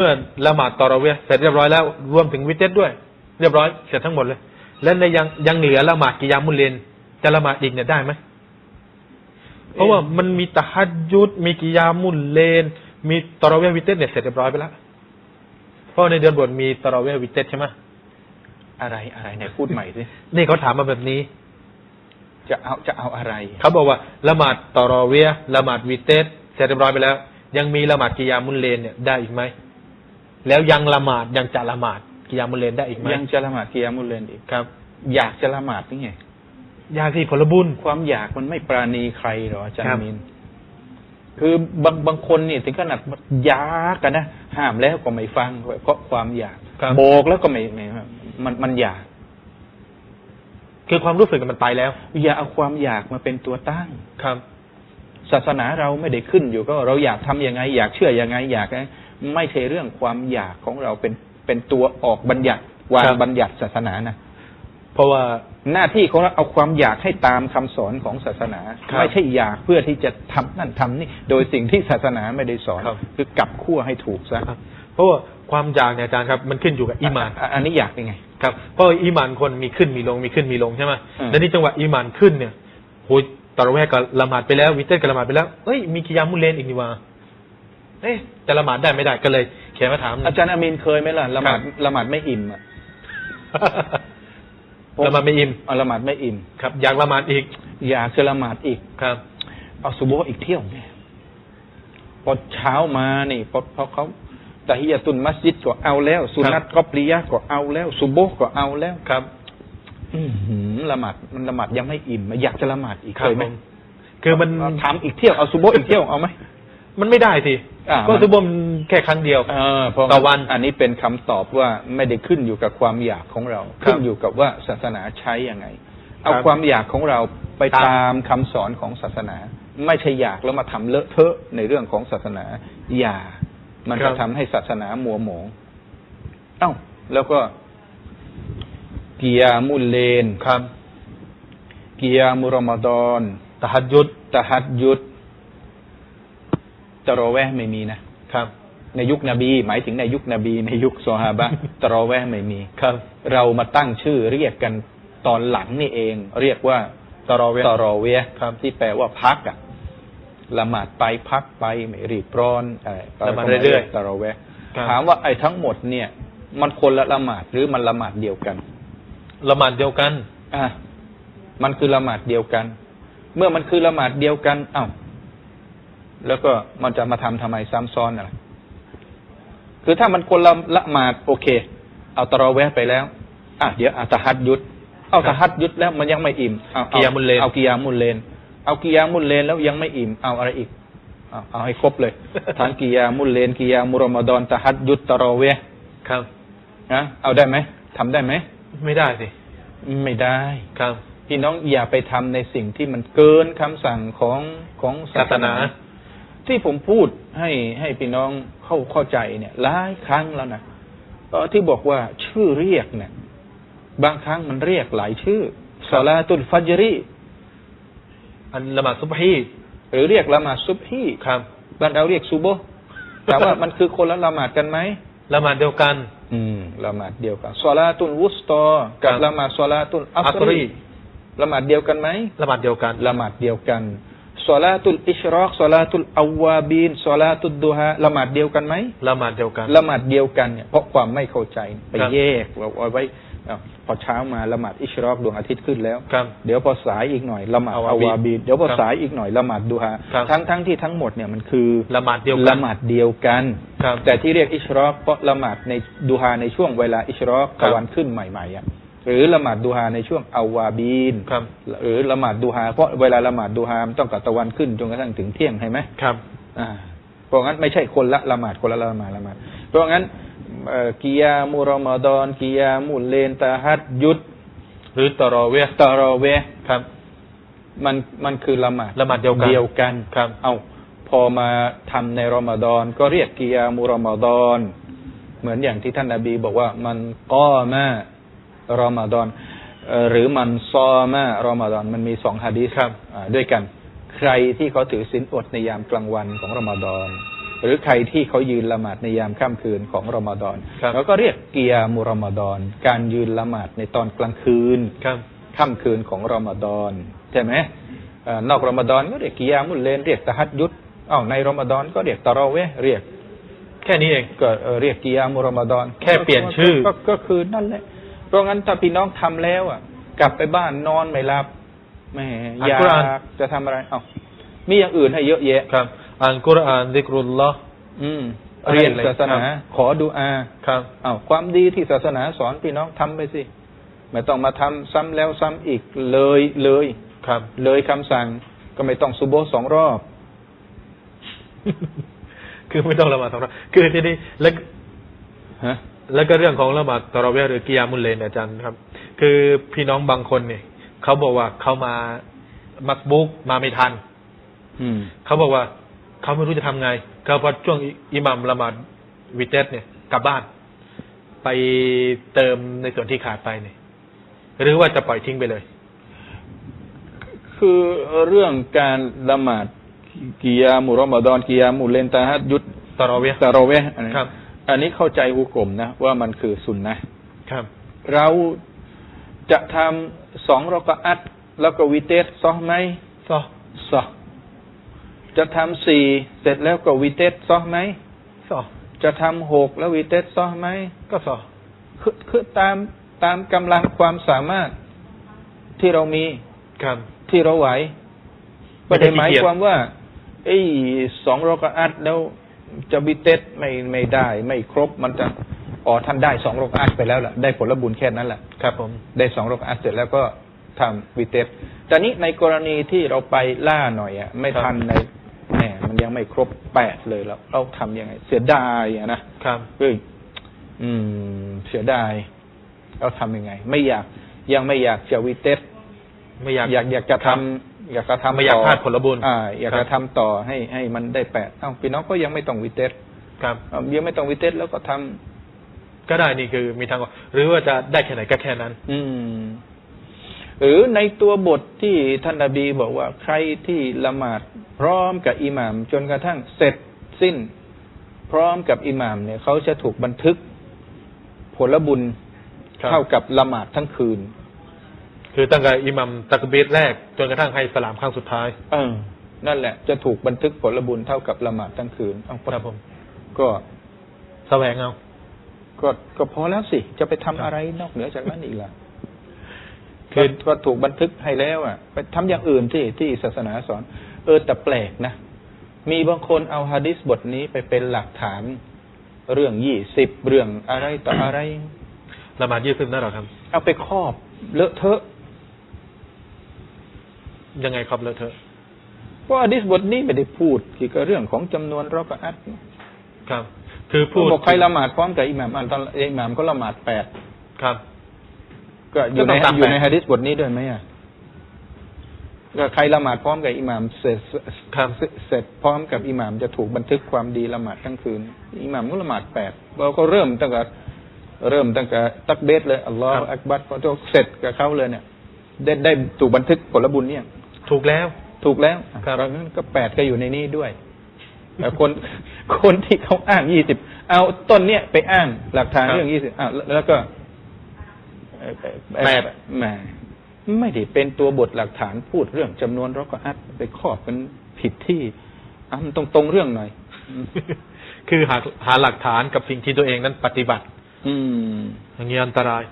เมื่อละหมาดตอเราะเวียห์เสร็จเรียบร้อยแล้วรวมถึงวิเตสด้วย เรียบร้อยเสร็จทั้งหมดเลย และในยังยังเหลือละหมาดกิยามุลเลนจะละหมาดอีกเนี่ยได้ไหมเพราะว่ามันมีตะฮัดยุดมีกิยามุลเลน มีตอเราะเวียห์วิเตสเนี่ยเสร็จเรียบร้อยไปแล้วเพราะในเดือนบวชมีตอเราะเวียห์วิเตสใช่ไหมอะไรอะไรไหนพูดใหม่สินี่เขาถามมาแบบนี้ จะเอาจะเอาอะไรเขาบอกว่าละหมาดตอรอเวียห์ละหมาดวิเตสเสร็จเรียบร้อยไปแล้ว ยังมีละหมาดกิยามุลเลนเนี่ยได้อีกไหม แล้วยังละหมาดยังจะละหมาดกิยามุลเลนได้อีกไหมยังจะละหมาดกิยามุลเลนอีกครับ อยากจะละหมาดนี่ไงยากที่ผลบุญความอยากมันไม่ปราณีใครหรออาจารครับย์มินคือบางบางคนนี่ถึงขนาดอยากกันนะห้ามแล้วก็ไม่ฟัง เพราะความอยากครับโบกแล้วก็ไม่ไม่มันมันอยาก คือความรู้สึกมันไปแล้ว อย่าเอาความอยากมาเป็นตัวตั้งครับ ศาสนาเราไม่ได้ขึ้นอยู่ก็ เราอยากทำยังไง อยากเชื่อยังไง อยาก ไม่ใช่เรื่องความอยากของเราเป็นเป็นตัวออกบัญญัติวางครับบัญญัติศาสนานะเพราะว่าหน้าที่ของเราเอาความอยากให้ตามคำสอนของศาสนาครับไม่ใช่อยากเพื่อที่จะทำนั่นทำนี่โดยสิ่งที่ศาสนาไม่ได้สอนครับคือกลับขั้วให้ถูกซะครับเพราะว่าความอยากเนี่ยอาจารย์ครับมันขึ้นอยู่กับอีหมานะอันนี้อยากยังไง ครับเพราะว่าอีหมานคนมีขึ้นมีลงมีขึ้นมีลงใช่ไหมอืมแล้วนี่จังหวะอีหมานขึ้นเนี่ยโหยตอรอเวียห์ก็ละหมาดไปแล้ววิเตสก็ละหมาดไปแล้วเอ้ยมีกิยามุลเลนอีกนี่ว่า เอ๊ะจะละหมาดได้ไม่ได้ก็เลยเขียนมาถาม อาจารย์อามีนเคยไหมล่ะละหมาดครับ ละหมาดไม่อิ่มอะละหมาดไม่อิ่มเอาละหมาดไม่อิ่ม ครับ อยากละหมาดอีกอยากจะละหมาดอีก ครับ เอาสุโบฮ์อีกเที่ยวเนี่ยพอเช้ามานี่พอพอเขาตะฮิยาตุนมัสยิดก็เอาแล้วสุนัตก็ปริยะก็เอาแล้วสุโบฮ์ก็เอาแล้ว ครับอือหือละหมาดมันละหมาดยังไม่อิ่มอยากจะละหมาดอีกครับเคยไหมผมคือมันเอาทำอีกเที่ยวเอาสุโบฮ์อีกเที่ยวเอาไหม มันไม่ได้สิอ่า ก็มันซุบมแค่ครั้งเดียว เออเพราะต่อวันอันนี้เป็นคำตอบว่าไม่ได้ขึ้นอยู่กับความอยากของเรา ครับขึ้นอยู่กับว่าศาสนาใช้ยังไง เอาครับความอยากของเราไปตามตามคำสอนของศาสนา ไม่ใช่อยากแล้วมาทำเลอะเทอะในเรื่องของศาสนา อย่า มันจะทำให้ศาสนามัวหมอง เอ้า แล้วก็ กิยามุลเลน ครับกิยามุรอมฎอนตะฮัดยุดตะฮัดยุด ตะรอแวะไม่มีนะครับ ในยุคนบี หมายถึงในยุคนบี ในยุคซอฮาบะตะรอแวะไม่มีครับ เรามาตั้งชื่อเรียกกันตอนหลังนี่เอง เรียกว่าตะรอเวียห์ตรอเวียห์ครับที่แปลว่าพักอะละหมาดไปพักไปไม่รีบร้อนอะไรละหมาดเรื่อยๆตรอเวียห์ครับถามว่าไอ้ทั้งหมดเนี่ย มันคนละละหมาดหรือมันละหมาดเดียวกันละหมาดเดียวกันอะมันคือละหมาดเดียวกัน เมื่อมันคือละหมาดเดียวกันอ้าว แล้วก็มันจะมาทำทำไมซ้ำซ้อนอะไรคือถ้ามันคนละละหมาดโอเค เอาตะรอแวะไปแล้ว อะเดี๋ยวอาตะฮัดยุด เอาครับตะฮัดยุดแล้วมันยังไม่อิ่มเอากิยามุลเลนเอากิยามุลเลนเอากิยามุลเลนแล้วยังไม่อิ่มเอาอะไรอีกเอาเอาให้ครบเลยทั้งกิยามุลเลนกิยามุรอมฎอนตะฮัดยุดตะรอแวะครับนะเอาได้ไหมทำได้ไหมไม่ได้สิไม่ได้ครับพี่น้องอย่าไปทำในสิ่งที่มันเกินคำสั่งของของศาสนาศาสนา ที่ผมพูดให้ให้พี่น้องเข้าเข้าใจเนี่ยหลายครั้งแล้วนะเอ่อที่บอกว่าชื่อเรียกเนี่ย บางครั้งมันเรียกหลายชื่อซาลาตุลฟัจรีอันละหมาดซุบฮีหรือเรียกละหมาดซุบฮีครับบ้านเราเรียกซูโบฮ์แต่ว่ามันคือคนละละหมาดกันไหมละหมาดเดียวกัน อืมละหมาดเดียวกันซาลาตุลวุสตอกับครับละหมาดซาลาตุลอัอัสสรีรีละหมาดเดียวกันไหมละหมาดเดียวกันละหมาดเดียวกัน สลาตุลอิชรอกสลาตุลอาวาบีนสลาตุลดูฮาละหมาดเดียวกันไหมละหมาดเดียวกันละหมาดเดียวกันเนี่ยเพราะความไม่เข้าใจไปครับแยกเอาไว้อ้าวพอเช้ามาละหมาดอิชรอกดวงอาทิตย์ขึ้นแล้วครับเดี๋ยวพอสายอีกหน่อยละหมาดอาวาอาบีนวาบีนเดี๋ยวพอครับสายอีกหน่อยละหมาดดูฮาครับทั้งทั้งที่ทั้งหมดเนี่ยมันคือละหมาดเดียวกันละหมาดเดียวกันครับแต่ที่เรียกอิชรอกเพราะละหมาดในดูฮาในช่วงเวลาอิชรอกครับตะวันขึ้นใหม่ๆอะ หรือละหมาดดูฮาในช่วงอาวาบีนครับ หรือละหมาดดูฮาเพราะเวลาละหมาดดูฮามันต้องกับตะวันขึ้นจนกระทั่งถึงเที่ยงใช่ไหมครับ อ่า เพราะงั้นไม่ใช่คนละละหมาดคนละละหมาดละหมาด เพราะงั้นเอ่อกิยามุรอมฎอนกิยามุลเลนตาฮัดยุดหรือตอรอเวียห์ตารอเวห์ครับ มันมันคือละหมาดละหมาดเดียวกันเดียวกันครับ เอาพอมาทำในรอมฎอนก็เรียกกิยามุรอมฎอนเหมือนอย่างที่ท่านนบีบอกว่ามันก้อมา รอมฎอนเอ่อหรือมันซอมารอมฎอนมันมีสองฮะดีษครับอ่าด้วยกัน ใครที่เขาถือศีลอดในยามกลางวันของรอมฎอนหรือใครที่เขายืนละหมาดในยามค่ำคืนของรอมฎอนครับแล้วก็เรียกเกียามุรอมฎอนการยืนละหมาดในตอนกลางคืนครับค่ำคืนของรอมฎอนใช่ไหมเอ่อนอกรอมฎอนก็เรียกกิยามุลเลนเรียกตะฮัดยุดอ้าวในรอมฎอนก็เรียกตะเราะเวห์เรียก แค่นี้เองก็เอ่อเรียกกิยามุรอมฎอนแค่เปลี่ยนชื่อก็ก็ก็คือนั่นแหละ เพราะงั้นถ้าพี่น้องทำแล้วอะ กลับไปบ้านนอนไม่หลับแหมอ่านอยากุรอานกจะทำอะไรเอ้ามีอย่างอื่นให้เยอะแยะครับ อ่านกุรอานดิกรุลลอฮ์อืมอะไรเรียนอะไรศาสนาครับขอดูอาครับอ้าวความดีที่ศาสนาสอนพี่น้องทำไปสิไม่ต้องมาทำซ้ำแล้วซ้ำอีกเลยเลยครับ เลยคำสั่งก็ไม่ต้องซุโบฮ์สองรอบ คือไม่ต้องละหมาดสองรอบคือทีนี้แล้วฮะ แล้วก็เรื่องของละหมาดตะเราะเวห์หรือกิยามุลเลนอาจารย์ครับ คือพี่น้องบางคนเนี่ยเขาบอกว่าเขามามักบุกมาไม่ทัน อืมเขาบอกว่าเขาไม่รู้จะทำไงเขาพอช่วงอิอิหมัมละหมาดวิเตสเนี่ยกลับบ้าน ไปเติมในส่วนที่ขาดไปเนี่ยหรือว่าจะปล่อยทิ้งไปเลย คือเรื่องการละหมาดกิยามุรอมฎอนกิยามุเลนตาฮัดยุดตะเราะเวห์ตะเราะเวห์อันนี้ครับ อันนี้เข้าใจอุกลมนะ ว่ามันคือสุนนะห์ครับ เราจะทำสองรอกะอัดแล้วก็วิเตสซอไหมซอซอจะทำสี่เสร็จแล้วก็วิเตสซอไหมซอจะทำหกแล้ววิเตสซอไหมก็ซอคือคือตามตามกำลังความสามารถที่เรามีครับที่เราไหวไม่ไม่ได้ได้หมายขี้เกียจความว่าไอ้สองรอกะอัดแล้ว จะวิเตสไม่ไม่ได้ ไม่ครบมันจะอ๋อท่านได้สองรอกะอัดไปแล้วล่ะได้ผลบุญแค่นั้นแหละครับ ผมได้สองรอกะอัดเสร็จแล้วก็ทำวิเตสแต่นี้ในกรณีที่เราไปล่าหน่อยอะไม่ทันในแหมมันยังไม่ครบแปดเลยแล้ว เราทำยังไง เสียดายอะนะครับเฮ้ยอืม เสียดายเราทำยังไง ไม่อยากยังไม่อยากจะวิเตสไม่อยากอยากอยากจะทำ อยากจะทำไม่อยากต่พลาดผลบุญอ่า อยากครัจะบ ทำต่อให้ให้มันได้แปดเอ้าพี่น้องก็ยังไม่ต้องวิเตสครับอ่ายังไม่ต้องวิเตสแล้วก็ทำก็ได้นี่คือมีทางออกหรือว่าจะได้แค่ไหนก็แค่นั้น อืม หรือในตัวบทที่ท่านนบีบอกว่า ใครที่ละหมาดพร้อมกับอิหม่าม จนกระทั่งเสร็จสิ้น พร้อมกับอิหม่ามเนี่ยเขาจะถูกบันทึกผลบุญครับ เท่ากับละหมาดทั้งคืน คือตั้งแต่อิหมัมตักบีรแรกจนกระทั่งให้สลามครั้งสุดท้าย เออ นั่นแหละ จะถูกบันทึกผลบุญเท่ากับละหมาดทั้งคืนเอ้าครับผม ก็แสวงเอา ก็ก็พอแล้วสิ จะไปทำครับอะไรนอกเหนือจากนั้นอีกล่ะคืคืออก็ถูกบันทึกให้แล้วอะ ไปทำอย่างอื่นที่ที่ศาสนาสอน เออแต่แปลกนะ มีบางคนเอาฮะดิษบทนี้ไปเป็นหลักฐาน เรื่องยี่สิบเรื่องอะไรต่ออะไรละหมาดยืดขึ้นนั่นหรอครับ เอาไปครอบเลอะเทอะ ยังไงครับเลอะเทอะเพราะฮะดิษบทนี้ไม่ได้พูดเกี่ยวกับเรื่องของจำนวนรอกะอัดครับ คือพูดบอกใครละหมาดพร้อมกับอิหม่ามอันตอนอิหม่ามก็ละหมาดแปดครับ ก็อยู่ในก็ต้องตามอยู่ในแปดฮะดิษบทนี้ด้วยไหมอะก็ใครละหมาดพร้อมกับอิหม่ามเสร็จครับเสร็จเสร็จพร้อมกับอิหม่ามจะถูกบันทึกความดีละหมาดทั้งคืน อิหม่ามก็ละหมาดแปดเราก็เริ่มตั้งแต่เริ่มตั้งแต่ตักเบสเลยอัลลอฮครัฺบอักบัรพอจบเสร็จกับเขาเลยเนี่ย ได้ได้ถูกบันทึกผลบุญเนี่ย ถูกแล้ว ถูกแล้วครับเพราะงั้นก็แปดก็อยู่ในนี้ด้วยแต่คนคนที่เขาอ้างยี่สิบเอาต้นเนี่ยไปอ้างหลักฐานเรื่องยี่สิบอ้าวแล้วแล้วก็เอ่อเอ่อแปดแหมไม่ได้เป็นตัวบทหลักฐานพูดเรื่องจำนวนเราก็อัดไปครอบกันผิดที่เอะมันตรงตรงๆเรื่องหน่อย คือหาหาหลักฐานกับสิ่งที่ตัวเองนั้นปฏิบัติ อืมอย่างนี้อันตราย